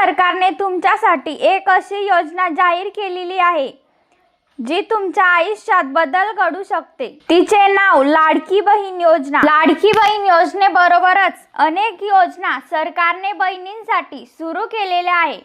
सरकारने तुमच्यासाठी एक अशी योजना जाहीर केलेली आहे जी तुमच्या आयुष्यात बदल घडू शकते. तिचे नाव लाडकी बहीण योजना. लाडकी बहीण योजनेबरोबरच अनेक योजना सरकारने बहिणींसाठी सुरू केलेल्या आहे.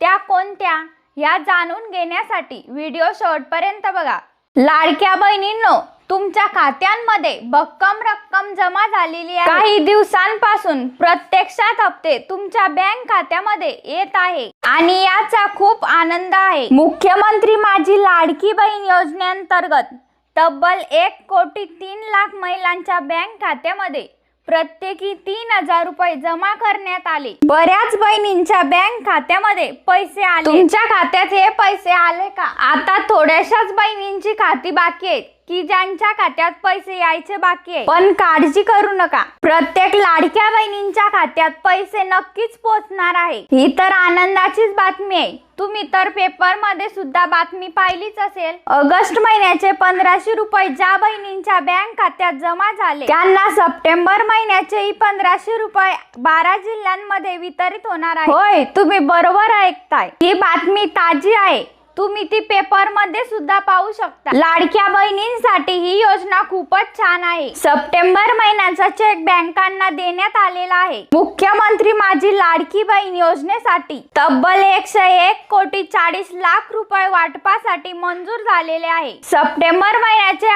त्या कोणत्या या जाणून घेण्यासाठी व्हिडिओ शेवटपर्यंत बघा. लाडक्या बहिणींनो तुमच्या खात्यांमध्ये भक्कम रक्कम जमा झालेली आहे. काही दिवसांपासून प्रत्यक्षात हप्ते तुमच्या बँक खात्यामध्ये येत आहे. आणि याचा खूप आनंद आहे. मुख्यमंत्री माझी लाडकी बहीण योजनेअंतर्गत तब्बल एक कोटी तीन लाख महिलांच्या बँक खात्यामध्ये प्रत्येकी तीन हजार रुपये जमा करण्यात आले. बऱ्याच बहिणींच्या बँक खात्यामध्ये पैसे आले. तुमच्या खात्यात हे पैसे आले का? आता थोड्याशाच बहिणींची खाती बाकी आहेत. की ज्यांच्या खात्यात पैसे यायचे बाकी आहे. पण काळजी करू नका. प्रत्येक लाडक्या बहिणींच्या खात्यात पैसे नक्कीच पोहोचणार आहे. ही तर आनंदाचीच बातमी आहे. तुम्ही तर पेपरमध्ये सुद्धा बातमी पाहिलीच असेल. ऑगस्ट महिन्याचे पंधराशे रुपये ज्या बहिणींच्या बँक खात्यात जमा झाले त्यांना सप्टेंबर महिन्याचेही पंधराशे रुपये बारा जिल्ह्यांमध्ये वितरित होणार आहे. होय तुम्ही बरोबर ऐकताय. ही बातमी ताजी आहे. तुम्ही ती पेपरमध्ये सुद्धा पाहू शकता. लाडक्या बहिणींसाठी ही योजना खूपच छान आहे. सप्टेंबर महिन्याचा चेक बँकांना देण्यात आलेला आहे. मुख्यमंत्री माझी लाडकी बहीण योजनेसाठी तब्बल एकशे एक कोटी चाळीस लाख रुपये वाटपासाठी मंजूर झालेले आहे. सप्टेंबर महिन्याचे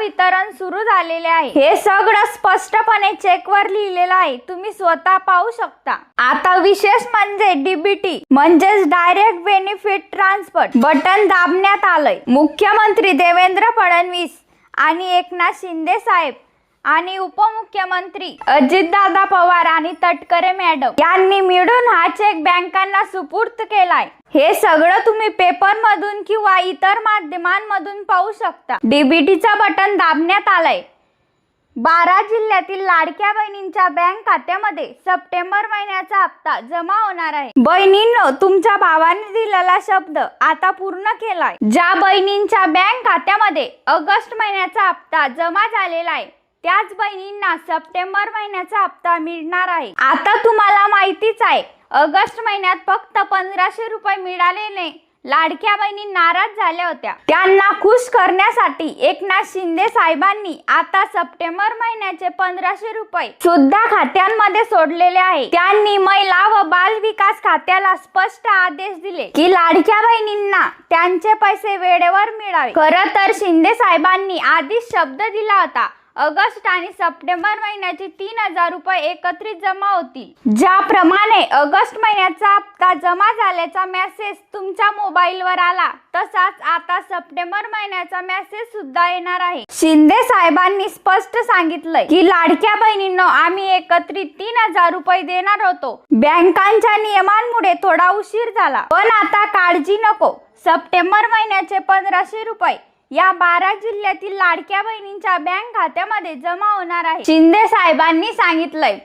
वितरण सुरू झालेले आहे. हे सगळं स्पष्टपणे चेकवर लिहिलेलं आहे. तुम्ही स्वतः पाहू शकता. आता विशेष म्हणजे डीबीटी म्हणजेच डायरेक्ट बेनिफिट ट्रान्सफर बटन दाबण्यात आलंय. मुख्यमंत्री देवेंद्र फडणवीस आणि एकनाथ शिंदे साहेब आणि उपमुख्यमंत्री अजितदादा पवार आणि तटकरे मॅडम यांनी मिळून हा चेक बँकांना सुपूर्त केलाय. हे सगळं तुम्ही पेपर मधून किंवा इतर माध्यमांमधून पाहू शकता. डीबीटीचा बटन दाबण्यात आलंय. बारा जिल्ह्यातील लाडक्या बहिणींच्या बँक खात्यामध्ये सप्टेंबर महिन्याचा हप्ता जमा होणार आहे. बहिणींनो तुमच्या भावाने दिलेला शब्द आता पूर्ण केलाय. ज्या बहिणींच्या बँक खात्यामध्ये ऑगस्ट महिन्याचा हप्ता जमा झालेला आहे त्याच बहिणींना सप्टेंबर महिन्याचा हप्ता मिळणार आहे. आता तुम्हाला माहितीच आहे ऑगस्ट महिन्यात फक्त पंधराशे रुपये मिळालेले. लाडक्या बहिणी नाराज झाल्या होत्या. त्यांना खुश करण्यासाठी एकनाथ शिंदे साहेबांनी आता सप्टेंबर महिन्याचे पंधराशे रुपये सुद्धा खात्यांमध्ये सोडलेले आहे. त्यांनी महिला व बाल विकास खात्याला स्पष्ट आदेश दिले की लाडक्या बहिणींना त्यांचे पैसे वेळेवर मिळावे. खरं तर शिंदे साहेबांनी आधीच शब्द दिला होता. ऑगस्ट आणि सप्टेंबर महिन्याचे तीन हजार रुपये एकत्रित जमा होतील. ज्याप्रमाणे ऑगस्ट महिन्याचा हप्ता जमा झाल्याचा मेसेज तुमच्या मोबाईलवर आला तसाच आता सप्टेंबर महिन्याचा मेसेज सुद्धा येणार आहे. शिंदे साहेबांनी स्पष्ट सांगितलंय की लाडक्या बहिणींनो आम्ही एकत्रित तीन हजार रुपये देणार होतो. बँकांच्या नियमांमुळे थोडा उशीर झाला. पण आता काळजी नको. सप्टेंबर महिन्याचे पंधराशे रुपये. या बारा जिल्ह्यातील लाडक्या बहिणींच्या बँक खात्यामध्ये जमा होणार आहे. शिंदे साहेबांनी सांगितलंय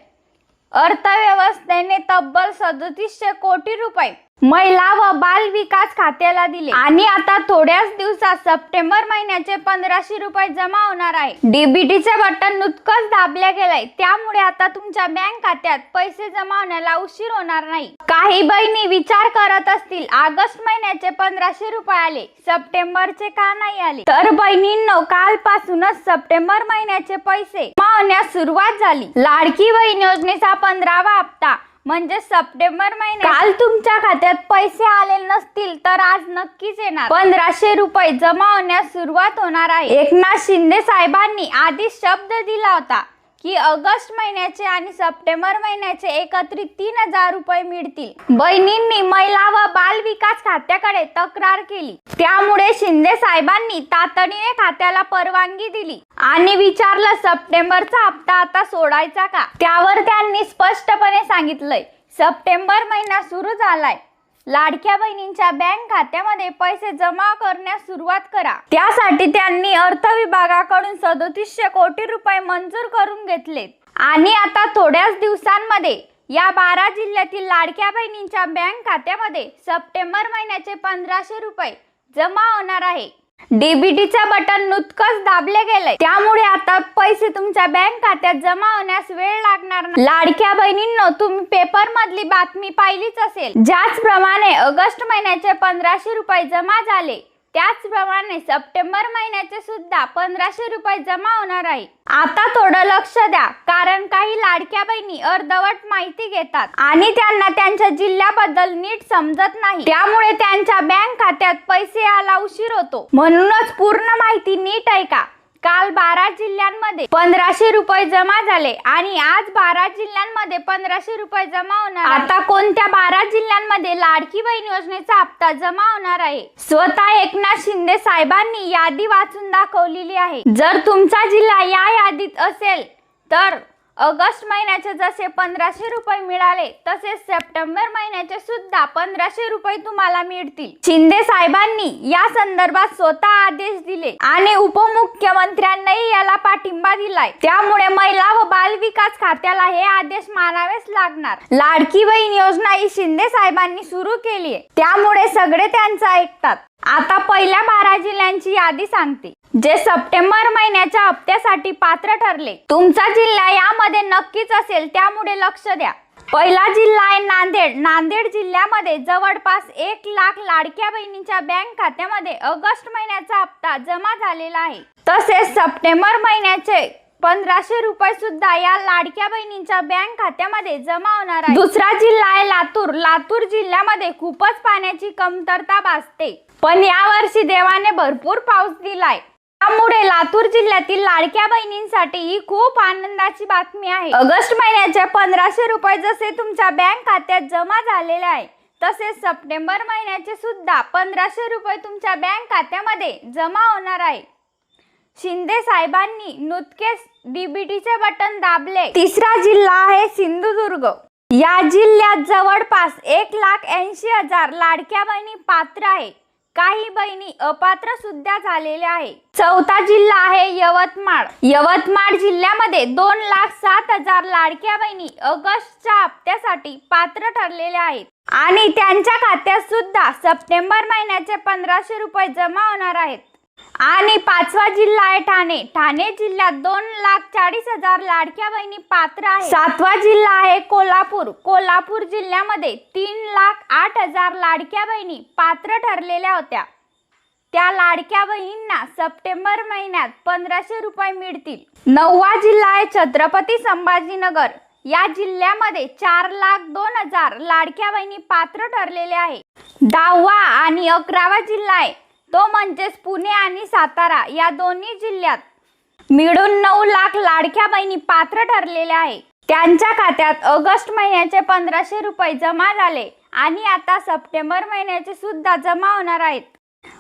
अर्थव्यवस्थेने तब्बल सदतीसशे कोटी रुपये महिला व बाल विकास खात्याला दिले. आणि आता थोड्याच दिवसात सप्टेंबर महिन्याचे पंधराशे रुपये जमा होणार आहे. डीबीटीचे बटन नुकतंच दाबले गेलंय. त्यामुळे आता तुमच्या बँक खात्यात पैसे जमा होण्याला उशीर होणार नाही. काही बहिणी विचार करत असतील ऑगस्ट महिन्याचे पंधराशे रुपये आले सप्टेंबरचे का नाही आले? तर बहिणींनो कालपासूनच सप्टेंबर महिन्याचे पैसे जमा होण्यास सुरुवात झाली. लाडकी बहीण योजनेचा पंधरावा हप्ता म्हणजे सप्टेंबर महिन्यात काल तुमच्या खात्यात पैसे आले नसतील तर आज नक्कीच येणार. पंधराशे रुपये जमा होण्यास सुरुवात होणार आहे. एकनाथ शिंदे साहेबांनी आधीच शब्द दिला होता. की ऑगस्ट महिन्याचे आणि सप्टेंबर महिन्याचे एकत्रित तीन हजार रुपये मिळतील. बहिणींनी महिला व बाल विकास खात्याकडे तक्रार केली. त्यामुळे शिंदे साहेबांनी तातडीने खात्याला परवानगी दिली. आणि विचारलं सप्टेंबरचा हप्ता आता सोडायचा का? त्यावर त्यांनी स्पष्टपणे सांगितलंय सप्टेंबर महिना सुरू झालाय. लाडक्या बहिणींच्या बँक खात्यामध्ये पैसे जमा करण्यास सुरुवात करा. त्यासाठी त्यांनी अर्थ विभागाकडून सदोतीसशे कोटी रुपये मंजूर करून घेतले. आणि आता थोड्याच दिवसांमध्ये या बारा जिल्ह्यातील लाडक्या बहिणींच्या बँक खात्यामध्ये सप्टेंबर महिन्याचे पंधराशे रुपये जमा होणार आहे. डीबीटीचा बटन नुतकच दाबले गेले. त्यामुळे आता पैसे तुमच्या बँक खात्यात जमा होण्यास वेळ लागणार नाही. लाडक्या बहिणींनो तुम्ही पेपर मधली बातमी पाहिलीच असेल. ज्याचप्रमाणे ऑगस्ट महिन्याचे पंधराशे रुपये जमा झाले. त्याचप्रमाणे सप्टेंबर महिन्याचे सुद्धा पंधराशे रुपये जमा होणार आहे. आता थोडं लक्ष द्या कारण काही लाडक्या बहिणी अर्धवट माहिती घेतात आणि त्यांना त्यांच्या जिल्ह्याबद्दल नीट समजत नाही. त्यामुळे त्यांच्या बँक खात्यात पैसे यायला उशीर होतो. म्हणूनच पूर्ण माहिती नीट ऐका. काल बारा जिल्ह्यांमध्ये पंधराशे रुपये जमा झाले आणि आज बारा जिल्ह्यांमध्ये पंधराशे रुपये जमा होणार आता कोणत्या बारा जिल्ह्यांमध्ये लाडकी बहीण योजनेचा हप्ता जमा होणार आहे? स्वतः एकनाथ शिंदे साहेबांनी यादी वाचून दाखवलेली आहे. जर तुमचा जिल्हा या यादीत असेल तर ऑगस्ट महिन्याचे जसे पंधराशे रुपये मिळाले तसेच सप्टेंबर महिन्याचे सुद्धा पंधराशे रुपये तुम्हाला मिळतील. शिंदे साहेबांनी या संदर्भात स्वतः आदेश दिले आणि उपमुख्यमंत्र्यांनाही याला पाठिंबा दिलाय. त्यामुळे महिला व बाल विकास खात्याला हे आदेश मानावेच लागणार. लाडकी बहीण योजना ही शिंदे साहेबांनी सुरू केली आहे त्यामुळे सगळे त्यांचं ऐकतात. आता पहिल्या बारा जिल्ह्यांची यादी सांगते. जे सप्टेंबर महिन्याच्या हप्त्यासाठी पात्र ठरले. तुमचा जिल्हा यामध्ये नक्कीच असेल त्यामुळे लक्ष द्या. पहिला जिल्हा आहे नांदेड. नांदेड जिल्ह्यामध्ये जवळपास एक लाख लाडक्या बहिणींच्या बँक खात्यामध्ये ऑगस्ट महिन्याचा हप्ता जमा झालेला आहे. तसेच सप्टेंबर महिन्याचे पंधराशे रुपये सुद्धा या लाडक्या बहिणींच्या बँक खात्यामध्ये जमा होणार आहे. दुसरा जिल्हा आहे लातूर. लातूर जिल्ह्यामध्ये खूपच पाण्याची कमतरता भासते. पण यावर्षी देवाने भरपूर पाऊस दिलाय. त्यामुळे लातूर जिल्ह्यातील लाडक्या बहिणींसाठी ही खूप आनंदाची बातमी आहे. ऑगस्ट महिन्याचे पंधराशे रुपये जसे तुमच्या बँक खात्यात जमा झालेले आहे तसेच सप्टेंबर महिन्याचे सुद्धा पंधराशे रुपये तुमच्या बँक खात्यामध्ये जमा होणार आहे. शिंदे साहेबांनी नुतकेच डीबीटीचे बटन दाबले. तिसरा जिल्हा आहे सिंधुदुर्ग. या जिल्ह्यात जवळपास एक लाख ऐंशी हजार लाडक्या बहिणी पात्र आहे काही बहिणी अपात्र सुद्धा झालेल्या आहे चौथा जिल्हा आहे यवतमाळ. यवतमाळ जिल्ह्यामध्ये दोन लाख सात हजार लाडक्या बहिणी ऑगस्टच्या हप्त्यासाठी पात्र ठरलेल्या आहेत. आणि त्यांच्या खात्यात सुद्धा सप्टेंबर महिन्याचे पंधराशे रुपये जमा होणार आहेत. आणि पाचवा जिल्हा आहे ठाणे. ठाणे जिल्ह्यात दोन लाख चाळीस हजार लाडक्या बहिणी पात्र आहे सातवा जिल्हा आहे कोल्हापूर. कोल्हापूर जिल्ह्यामध्ये तीन लाख आठ हजार लाडक्या बहिणी पात्र ठरलेल्या होत्या. त्या लाडक्या बहिणींना सप्टेंबर महिन्यात पंधराशे रुपये मिळतील. नववा जिल्हा आहे छत्रपती संभाजीनगर. या जिल्ह्यामध्ये चार लाख दोन हजार लाडक्या बहिणी पात्र ठरलेल्या आहे. दहावा आणि अकरावा जिल्हा आहे तो म्हणजेच पुणे आणि सातारा या दोन्ही जिल्ह्यात मिळून नऊ लाख लाडक्या बहिणी पात्र ठरलेल्या आहे त्यांच्या खात्यात ऑगस्ट महिन्याचे पंधराशे रुपये जमा झाले आणि आता सप्टेंबर महिन्याचे सुद्धा जमा होणार आहेत.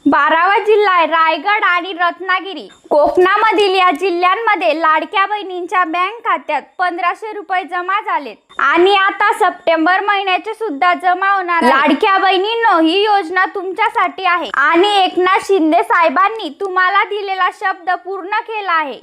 बारावा जिल्हा आहे रायगड आणि रत्नागिरी. कोकणामधील या जिल्ह्यांमध्ये लाडक्या बहिणींच्या बँक खात्यात पंधराशे रुपये जमा झालेत. आणि आता सप्टेंबर महिन्याचे सुद्धा जमा होणार लाडक्या बहिणींनो ही योजना तुमच्यासाठी आहे. आणि एकनाथ शिंदे साहेबांनी तुम्हाला दिलेला शब्द पूर्ण केला आहे.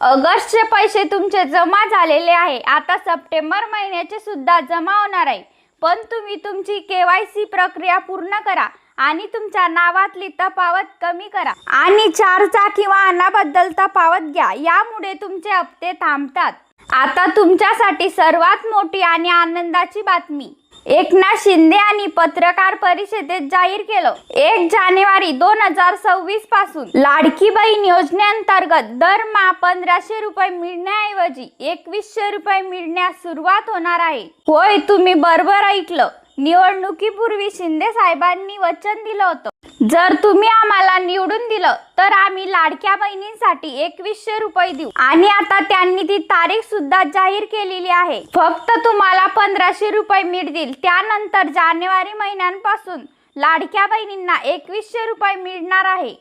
ऑगस्टचे पैसे तुमचे जमा झालेले आहे. आता सप्टेंबर महिन्याचे सुद्धा जमा होणार आहे. पण तुम्ही तुमची केवायसी प्रक्रिया पूर्ण करा. आणि तुमच्या नावातली तफावत कमी करा. आणि चार चाकी वाहनाबद्दल तफावत घ्या. यामुळे तुमचे हप्ते थांबतात. आता तुमच्यासाठी सर्वात मोठी आणि आनंदाची बातमी. एकनाथ शिंदे आणि पत्रकार परिषदेत जाहीर केलं. एक जानेवारी दोन हजार सव्वीसपासून लाडकी बहीण योजनेअंतर्गत दरमहा पंधराशे रुपये मिळण्याऐवजी एकवीसशे रुपये मिळण्यास सुरुवात होणार आहे. होय तुम्ही बरोबर ऐकलं. निवडणुकीपूर्वी शिंदे साहेबांनी वचन दिलं होतं. जर तुम्ही आम्हाला निवडून दिलं तर आम्ही लाडक्या बहिणींसाठी एकवीसशे रुपये देऊ. आणि आता त्यांनी ती तारीख सुद्धा जाहीर केलेली आहे. फक्त तुम्हाला पंधराशे रुपये मिळतील त्यानंतर जानेवारी महिन्यांपासून लाडक्या बहिणींना एकवीसशे रुपये मिळणार आहे.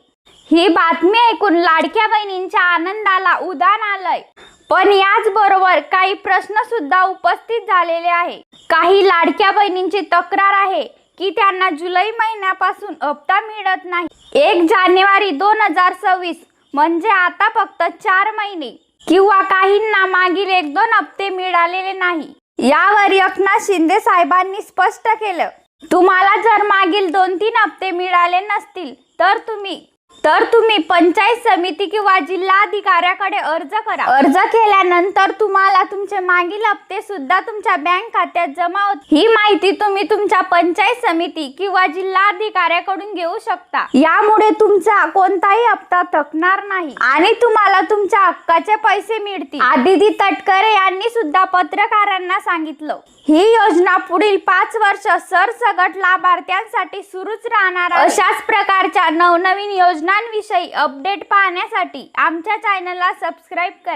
ही बातमी ऐकून लाडक्या बहिणींच्या आनंदाला उदान आलंय. पण याचबरोबर काही प्रश्न सुद्धा उपस्थित झालेले आहे. काही लाडक्या बहिणींची तक्रार आहे की त्यांना जुलै महिन्यापासून हप्ता मिळत नाही. एक जानेवारी दोन हजार सव्वीस म्हणजे आता फक्त चार महिने किंवा काहींना मागील एक दोन हप्ते मिळालेले नाही. यावर एकनाथ शिंदे साहेबांनी स्पष्ट केलं. तुम्हाला जर मागील दोन तीन हप्ते मिळाले नसतील तर तुम्ही तर तुम्ही पंचायत समिती किंवा जिल्हाधिकाऱ्याकडे अर्ज करा. अर्ज केल्यानंतर तुम्हाला तुमचे मागील हप्ते सुद्धा तुमच्या बँक खात्यात जमा होत. ही माहिती तुम्ही तुमच्या पंचायत समिती किंवा जिल्हाधिकाऱ्याकडून घेऊ शकता. यामुळे तुमचा कोणताही हप्ता थकणार नाही. आणि तुम्हाला तुमच्या हक्काचे पैसे मिळतील. आदिती तटकरे यांनी सुद्धा पत्रकारांना सांगितलं. ही योजना पुढील पाच वर्ष सरसगट लाभार्थ्यांसाठी सुरूच राहणार अशाच प्रकारच्या नवनवीन योजनांविषयी अपडेट पाहण्यासाठी आमच्या चॅनलला सबस्क्राईब करा.